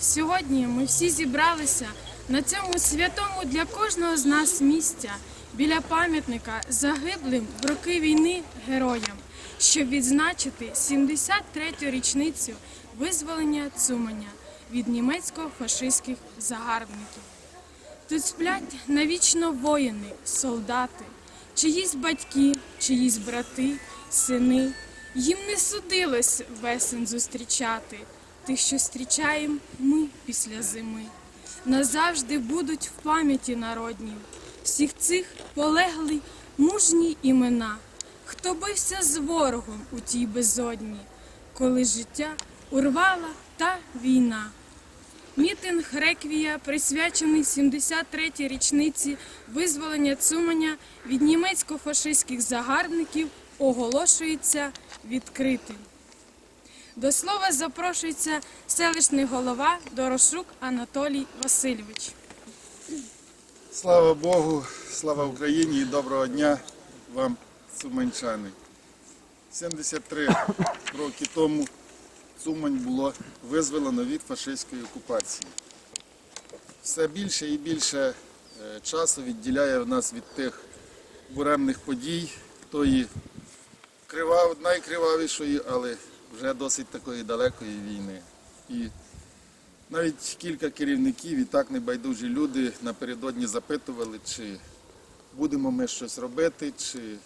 сьогодні ми всі зібралися на цьому святому для кожного з нас місця біля пам'ятника загиблим в роки війни героям, щоб відзначити 73-ю річницю визволення Цуманя від німецько-фашистських загарбників. Тут сплять навічно воїни, солдати, чиїсь батьки, чиїсь брати, сини. Їм не судилось весен зустрічати, тих, що зустрічаєм ми після зими. Назавжди будуть в пам'яті народній всіх цих полегли мужні імена, хто бився з ворогом у тій безодні, коли життя урвала та війна. Мітинг Реквія, присвячений 73-й річниці визволення Цуманя від німецько-фашистських загарбників, оголошується відкритим. До слова запрошується селищний голова Дорошук Анатолій Васильович. Слава Богу, слава Україні і доброго дня вам, цуманчани. 73 роки тому Цумань було визволено від фашистської окупації. Все більше і більше е, часу відділяє нас від тих буремних подій, тої крива, найкривавішої, але вже досить такої далекої війни. І навіть кілька керівників і так небайдужі люди напередодні запитували, чи будемо ми щось робити, чи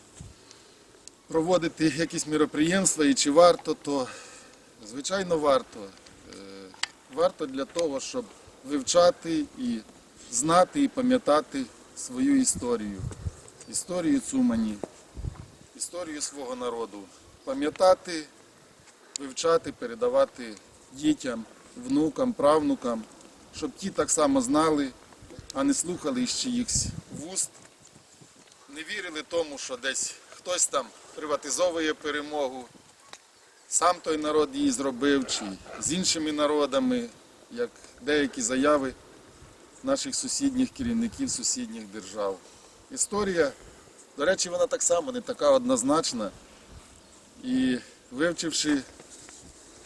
проводити якісь міроприємства і чи варто, то звичайно варто. Е, Варто для того, щоб вивчати і знати і пам'ятати свою історію, історію Цумані, історію свого народу, пам'ятати, вивчати, передавати дітям, внукам, правнукам, щоб ті так само знали, а не слухали з чиїхсь вуст, не вірили тому, що десь хтось там приватизовує перемогу, сам той народ її зробив, чи з іншими народами, як деякі заяви наших сусідніх керівників сусідніх держав. Історія, до речі, вона так само не така однозначна. І вивчивши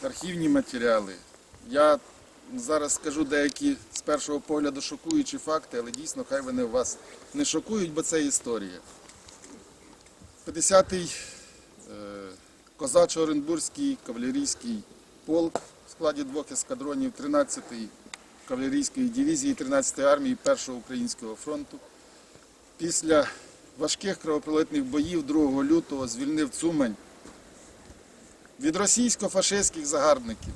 архівні матеріали, я зараз скажу деякі з першого погляду шокуючі факти, але дійсно хай вони вас не шокують, бо це історія. 50-й е, козачо-оренбурзький кавалерійський полк в складі двох ескадронів 13-ї кавалерійської дивізії 13-ї армії Першого українського фронту. Після важких кровопролитних боїв 2 лютого звільнив Цумань від російсько-фашистських загарбників.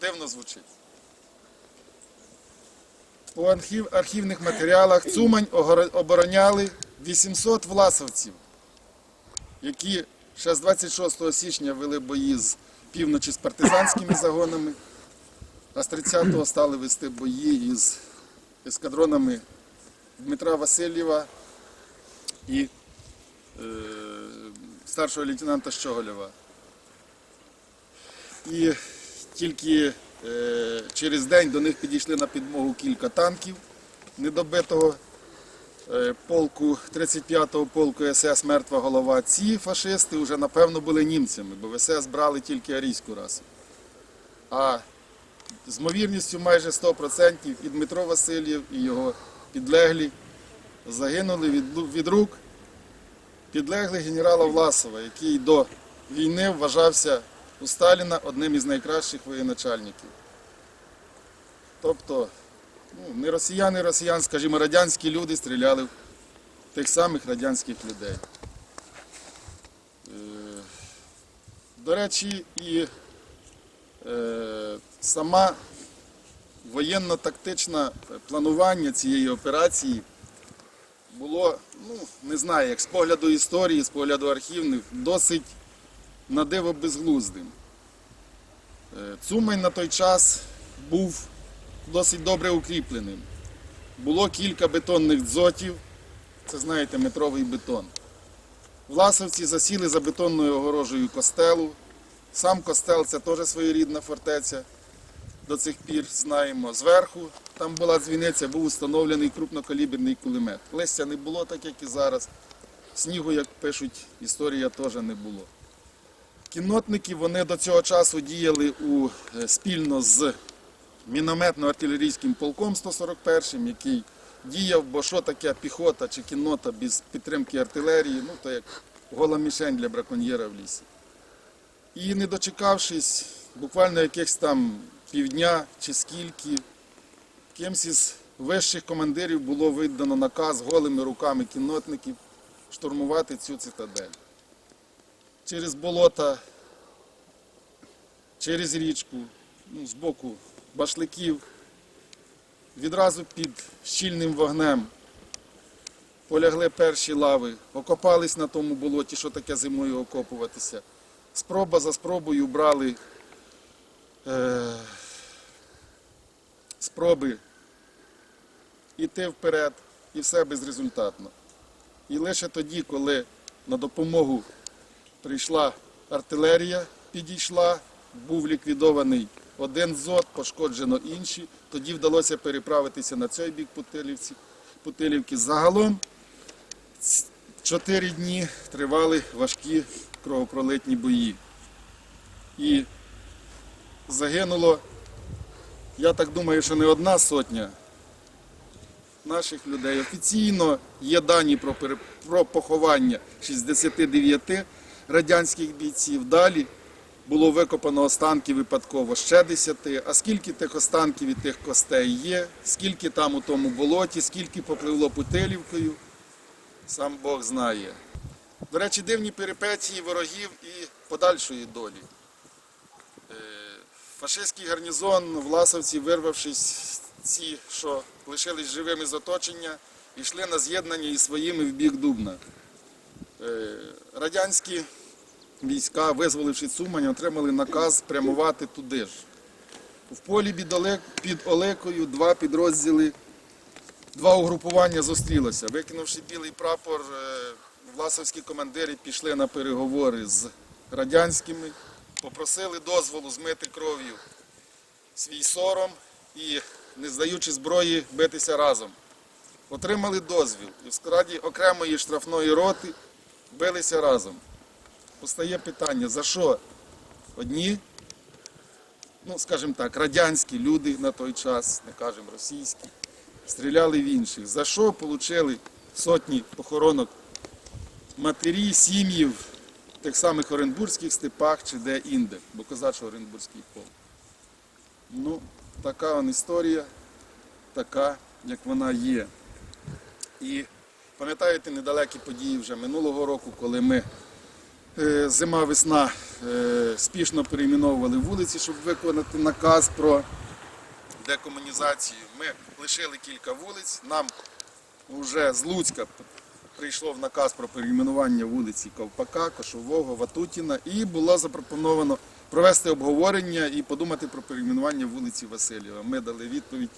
Дивно звучить. Архів, архівних матеріалах Цумань обороняли 800 власовців, які ще з 26 січня вели бої з півночі з партизанськими загонами, а з 30-го стали вести бої із ескадронами Дмитра Васильєва і е, старшого лейтенанта Щоголєва. І тільки е, через день до них підійшли на підмогу кілька танків недобитого е, полку 35-го полку СС Мертва голова. Ці фашисти вже напевно були німцями, бо в СС брали тільки арійську расу. А з ймовірністю майже 100% і Дмитро Васильєв, і його підлеглі загинули від рук підлеглих генерала Власова, який до війни вважався у Сталіна одним із найкращих воєначальників. Тобто, ну, не росіяни, росіян, скажімо, радянські люди стріляли в тих самих радянських людей. Е, До речі, і е, сама воєнно-тактичне планування цієї операції було, ну, не знаю, як з погляду історії, з погляду архівних, досить на диво безглуздим. Е, Цумань на той час був досить добре укріпленим. Було кілька бетонних дзотів, це знаєте, метровий бетон. Власовці засіли за бетонною огорожею костелу. Сам костел це теж своєрідна фортеця. До цих пір знаємо. Зверху там була дзвіниця, був установлений крупнокаліберний кулемет. Листя не було, так як і зараз. Снігу, як пишуть, історія теж не було. Кіннотники вони до цього часу діяли у, е, спільно з мінометно-артилерійським полком 141, який діяв, бо що таке піхота чи кіннота без підтримки артилерії, ну то як гола мішень для браконьєра в лісі. І не дочекавшись буквально якихось там півдня чи скільки, кимсь із вищих командирів було видано наказ голими руками кіннотників штурмувати цю цитадель. Через болота, через річку, ну, з боку башликів, відразу під щільним вогнем полягли перші лави, окопались на тому болоті, що таке зимою окопуватися. Спроба за спробою брали е, спроби йти вперед, і все безрезультатно. І лише тоді, коли на допомогу прийшла артилерія, підійшла, був ліквідований один зод, пошкоджено інші, тоді вдалося переправитися на цей бік Путилівки. Загалом чотири дні тривали важкі кровопролитні бої. І загинуло, я так думаю, що не одна сотня наших людей. Офіційно є дані про поховання 69 радянських бійців. Далі було викопано останки випадково ще 10. А скільки тих останків і тих костей є, скільки там у тому болоті, скільки попливло путилівкою, сам Бог знає. До речі, дивні перипетії ворогів і подальшої долі. Е, Фашистський гарнізон, власовці, вирвавшись, ці, що лишились живими з оточення, йшли на з'єднання із своїми в бік Дубна. Е, Радянські війська, визволивши Цумань, отримали наказ прямувати туди ж. В полі під Олекою два підрозділи, два угрупування зустрілося. Викинувши білий прапор, е, власовські командири пішли на переговори з радянськими, попросили дозволу змити кров'ю свій сором і, не здаючи зброї, битися разом. Отримали дозвіл і в складі окремої штрафної роти билися разом. Постає питання, за що одні, ну скажімо так, радянські люди на той час, не кажемо російські, стріляли в інших. За що отримали сотні похоронок матері, сім'їв в тих самих Оренбурзьких степах чи де інде, бо козачо Оренбурзький полк. Ну, така вона історія, така, як вона є. І пам'ятаєте недалекі події вже минулого року, коли ми е, зима-весна е, спішно перейменовували вулиці, щоб виконати наказ про декомунізацію. Ми лишили кілька вулиць. Нам вже з Луцька прийшло в наказ про перейменування вулиці Ковпака, Кошового, Ватутіна і було запропоновано провести обговорення і подумати про перейменування вулиці Васильєва. Ми дали відповідь,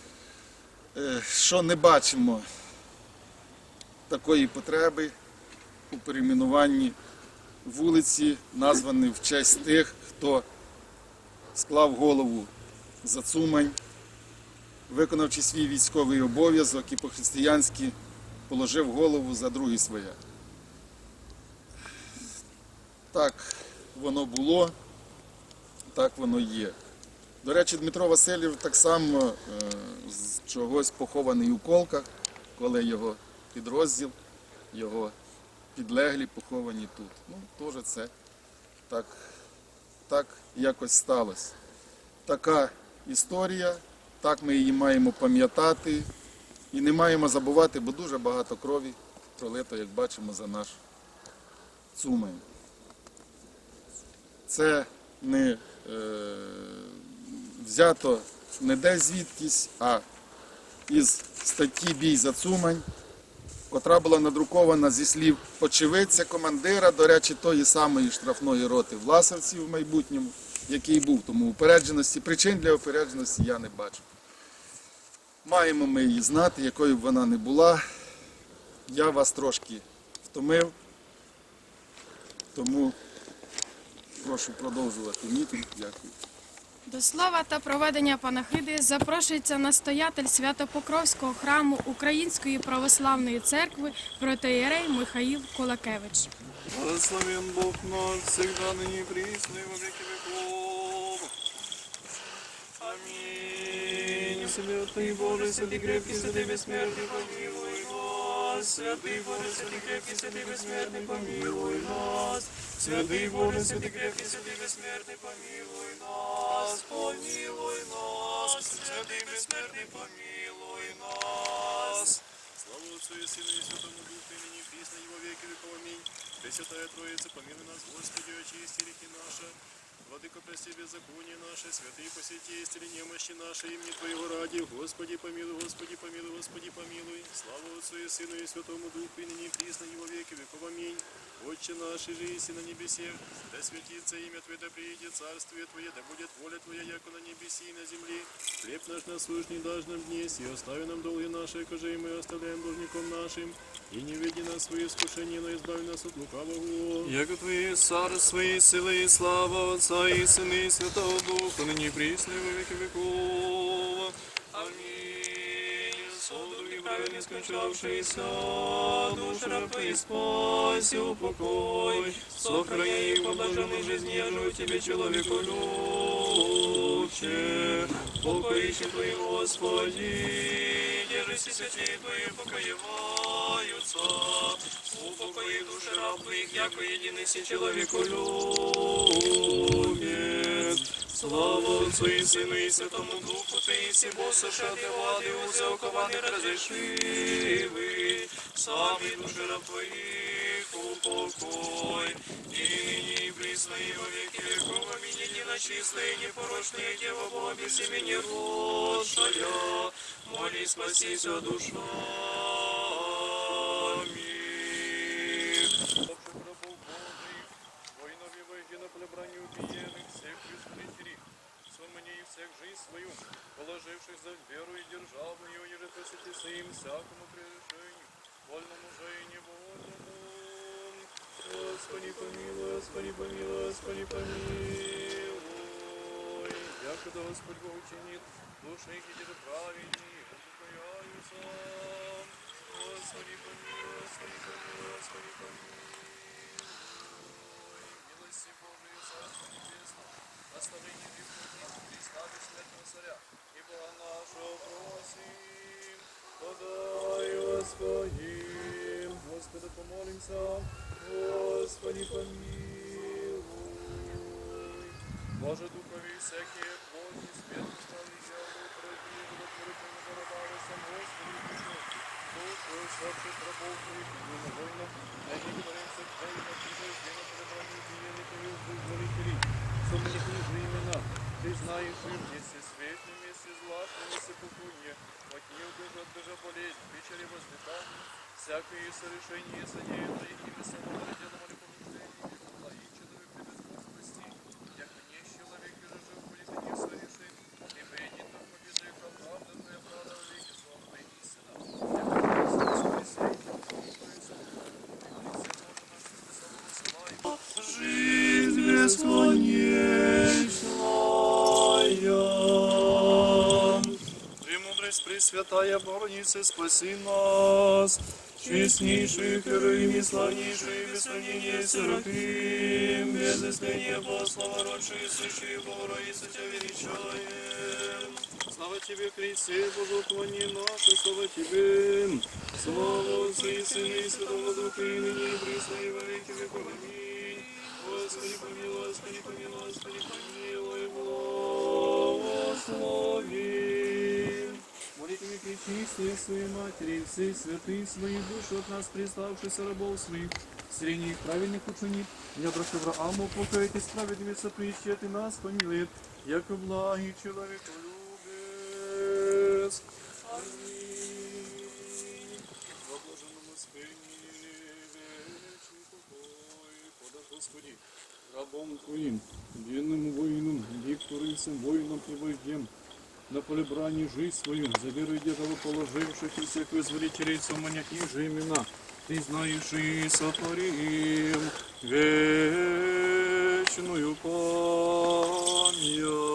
е, що не бачимо такої потреби у перейменуванні вулиці, названі в честь тих, хто склав голову за Цумань, виконавши свій військовий обов'язок і по-християнськи положив голову за другі своє. Так воно було, так воно є. До речі, Дмитро Васильєв так само е, з чогось похований у колках, коли його підрозділ, його підлеглі поховані тут. Ну, теж це так, так якось сталося. Така історія, так ми її маємо пам'ятати і не маємо забувати, бо дуже багато крові пролито, як бачимо, за наш Цумань. Це не е, взято не десь звідкись, а із статті Бій за Цумань, котра була надрукована зі слів очевидця, командира, до речі, тої самої штрафної роти власовців в майбутньому, який був. Тому упередженості, причин для упередженості я не бачу. Маємо ми її знати, якою б вона не була. Я вас трошки втомив, тому прошу продовжувати мітинг. Дякую. До слова та проведення панахиди запрошується настоятель Святопокровського храму Української православної церкви протоєрей Михаїл Колакевич. Благословен Бог наш, всегда ныне и присно и во веки веков. Аминь. святый Боже, святый крепкий, святый бессмертный, помилуй нас. Святый Боже, святый крепкий, святый бессмертный, помилуй нас. Святый Боже, святый крепкий, святый бессмертный, помилуй Святый бессмертный, помилуй нас. Слава Отцу и Сыну и Святому Духу, и ныне и присно, и во веки веков. Аминь. Пресвятая Троица, помилуй нас, Господи, очисти реки наши. Владыка, прости беззаконие наше, святые посети, истили немощи наши, имени Твоего ради. Господи, помилуй, Господи, помилуй, Господи, помилуй. Слава Отцу и Сыну и Святому Духу, и ныне и присно, и во веки веков. Аминь. Отче наш, же и на небесе, да святится имя Твое, да приедет царствие Твое, да будет воля Твоя, яко на небеси и на земле. Хлеб наш насущный дашь нам днесь, и остави нам долги наши, коже и мы оставляем должником нашим. И не веди нас в свои искушения, но избави нас от лукавого. Яко Твои царство и силы и слава Отца и Сына и Святого Духа, ныне и присно и во веки веков. Содруги праведно скончавшиеся, души раб Твои спаси, упокой. Сохрани их по блаженной жизни, я живу Тебе, человеку любче. Покоище Твои, Господи, держись святей Твои, покоеваются. Упокои души раб Твоих, яко единый си человеку любит. Слава Отцу и Сыну и Святому Духу, Ты и сего сошати воды, узе окованных разрешивы. Сами души раб Твоих упокой. И ныне и присно и во веки веков. Аминь. Едино чистая и непорочная Дева Бога без семени родшая. Моли, спасися душа. За веру и державу ее, еже посвятися им всякому прегрешению, вольному же и невольному. Господи помилуй, Господи помилуй, Господи помилуй. Якогда Господь Бог учинит, души их иди праведни, упокояются. Господи помилуй, Господи помилуй, Господи помилуй. Милости Божией, Царство Небесное, наставление Бога Христа, бессмертного царя, и Бога нашего просим, подай, Господи, Господа помолимся, Господи помилуй. Боже духови всякие плоти, смерть стали дьяволу, пройди, благотворительно зарабали сам Господи, душу усопших рабов твоих, и на войнах, найди творенца Твоих, на преждение пребывания убиенных и вызволителей, сумних имена, ты знаешь их вместе светлым, вместе златным, вместе пухунье, от нее убежа, отбежа болезнь, вечере возлетание, всякое совершение содеянное ими самого роденного Пресвятая Богородица, спаси нас, честнейших героев и славнейших, без сравнения Серафим, без истления Слава родшие, сущие Богородица, Тебя величаем. Слава Тебе, Христе, Боже, уклони наше, слава Тебе. Слава Отцу и Сыну и Святому Духу, и ныне и присно, и во веки веков. Аминь. Господи, помилуй, Господи, помилуй, Господи, помилуй, благослови. Молитвами причистые своей матери, и всей святые свои души от нас приставшихся рабов своих, сирени их праведных ученик, недра Аврааму упокоитесь праведными сопричет и нас помилует, яко благий человек любец. Аминь. Во блаженном успении вечный покой, подай Господи, рабом Твоим, верным воинам, викторийцам, воинам и вождем, на полебрании жизнь свою, за вірою дедово положивших и всех вызволителей суманя их же имена, ты знаешь и сотворим вечную память.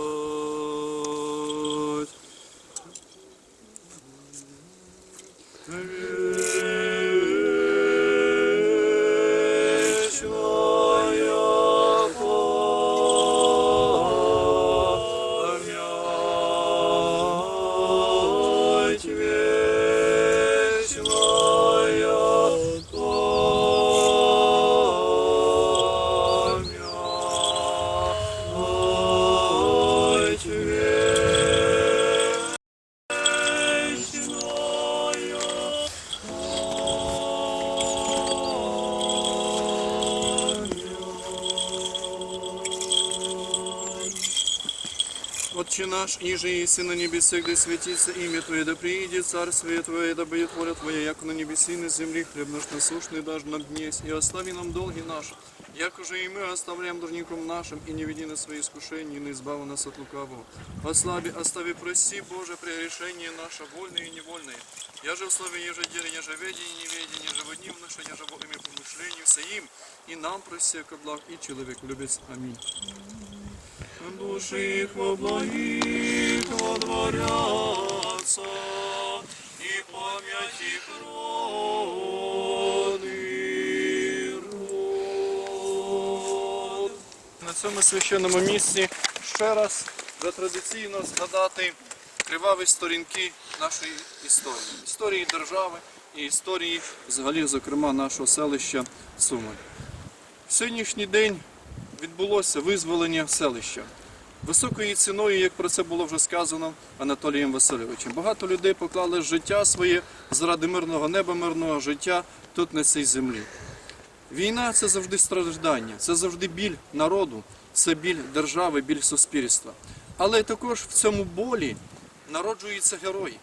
Наш, иже еси на небесах, да светится имя Твое, да приидет царствие Твое, да будет воля Твоя, яко на небеси на земле, хлеб наш насущный дашь нам днесь, и остави нам долги наши, як уже и мы оставляем должникам нашим, и не веди на свои искушения, и не избави нас от лукавого. Ослаби, остави, прости, Боже, прегрешение наше, вольное и невольное. Я же в слове ежеделе, ежеведение неведение, ежеводневно, что я живу ими помышлению своим, и нам прости, ко благ, и человек любец. Аминь. Души их во благих водворятся, и память их родный род. На цьому священному місці ще раз традиційно згадати криваві сторінки нашої історії, історії держави і історії, взагалі, зокрема, нашого селища Сумань. В сьогоднішній день відбулося визволення селища. Високою ціною, як про це було вже сказано Анатолієм Васильовичем. Багато людей поклали життя своє заради мирного неба, мирного життя тут на цій землі. Війна це завжди страждання, це завжди біль народу, це біль держави, біль суспільства. Але також в цьому болі народжуються герої.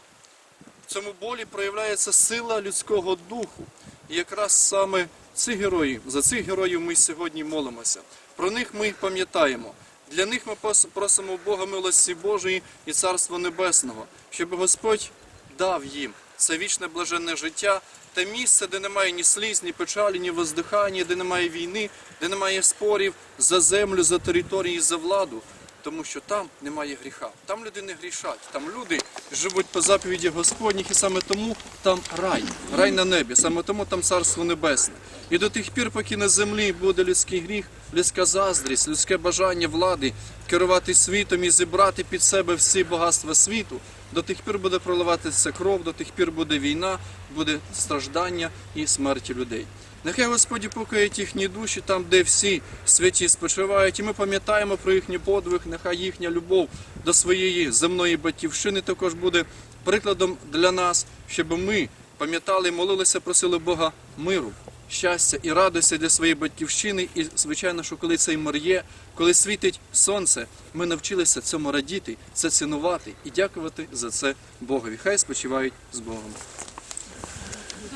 В цьому болі проявляється сила людського духу. І якраз саме ці герої, за цих героїв ми сьогодні молимося. Про них ми пам'ятаємо. Для них ми просимо Бога милості Божої і Царства Небесного, щоб Господь дав їм це вічне блаженне життя, те місце, де немає ні сліз, ні печалі, ні воздихання, де немає війни, де немає спорів за землю, за території, за владу. Тому що там немає гріха, там люди не грішать, там люди живуть по заповіді Господніх, і саме тому там рай, рай на небі, саме тому там царство небесне. І до тих пір, поки на землі буде людський гріх, людська заздрість, людське бажання влади керувати світом і зібрати під себе всі багатства світу, до тих пір буде проливатися кров, до тих пір буде війна, буде страждання і смерті людей. Нехай Господь упокоїть їхні душі там, де всі святі спочивають, і ми пам'ятаємо про їхній подвиг, нехай їхня любов до своєї земної батьківщини також буде прикладом для нас, щоб ми пам'ятали, молилися, просили Бога миру, щастя і радості для своєї батьківщини. І, звичайно, що коли цей мир є, коли світить сонце, ми навчилися цьому радіти, це цінувати і дякувати за це Богові. Хай спочивають з Богом.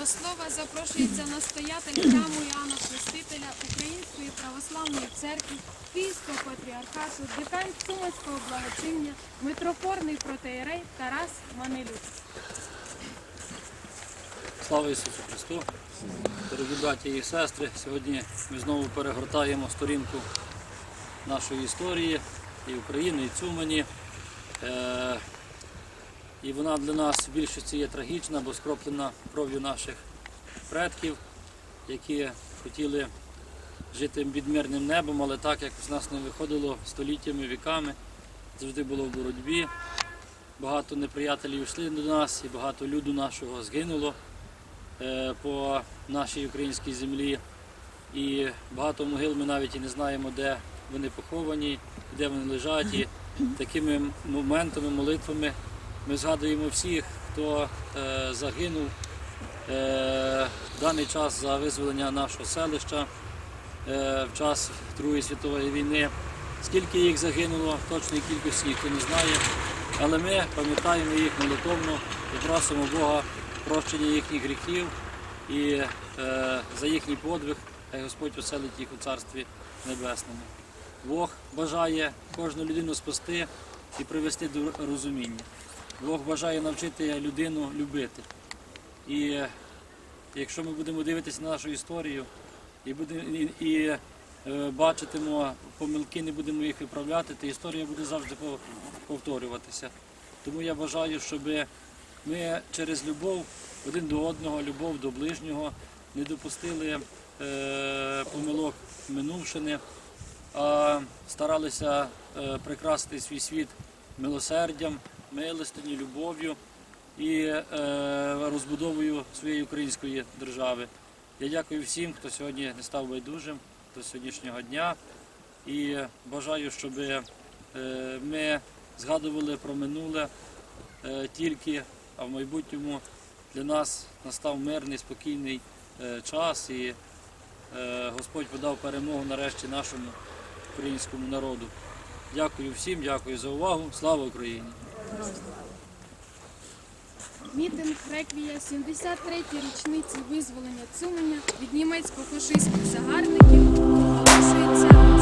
До слова запрошується настоятель храму Іоанна Хрестителя Української православної церкви Київського патріархату, декан Сумського благочиння, митрофорний протеєрей Тарас Манилюк. Слава Ісусу Христу! Дорогі браті і сестри, сьогодні ми знову перегортаємо сторінку нашої історії і України, і Цумані. І вона для нас в більшості є трагічна, бо скроплена кров'ю наших предків, які хотіли жити під мирним небом, але так як з нас не виходило століттями, віками, завжди було в боротьбі. Багато неприятелів йшли до нас і багато люду нашого згинуло е, по нашій українській землі. І багато могил ми навіть і не знаємо, де вони поховані, де вони лежать. І такими моментами, молитвами ми згадуємо всіх, хто е, загинув е, в даний час за визволення нашого селища е, в час Другої світової війни. Скільки їх загинуло, точної кількості ніхто не знає. Але ми пам'ятаємо їх молитовно і просимо Бога прощення їхніх гріхів і за їхній подвиг, хай Господь оселить їх у Царстві Небесному. Бог бажає кожну людину спасти і привести до розуміння. Бог бажає навчити людину любити. І е, якщо ми будемо дивитися на нашу історію і, будемо, і, і е, бачитимо помилки, не будемо їх виправляти, то історія буде завжди повторюватися. Тому я бажаю, щоб ми через любов один до одного, любов до ближнього не допустили е, помилок минувшини, а старалися е, прикрасити свій світ милосердям, милостині, любов'ю і е, розбудовою своєї української держави. Я дякую всім, хто сьогодні не став байдужим до сьогоднішнього дня і бажаю, щоб е, ми згадували про минуле е, тільки, а в майбутньому для нас настав мирний, спокійний час і Господь подав перемогу нарешті нашому українському народу. Дякую всім, дякую за увагу. Слава Україні! Мітинг реквія 73-ї річниці визволення Цуманя від німецько-фашистських загарбників оголошується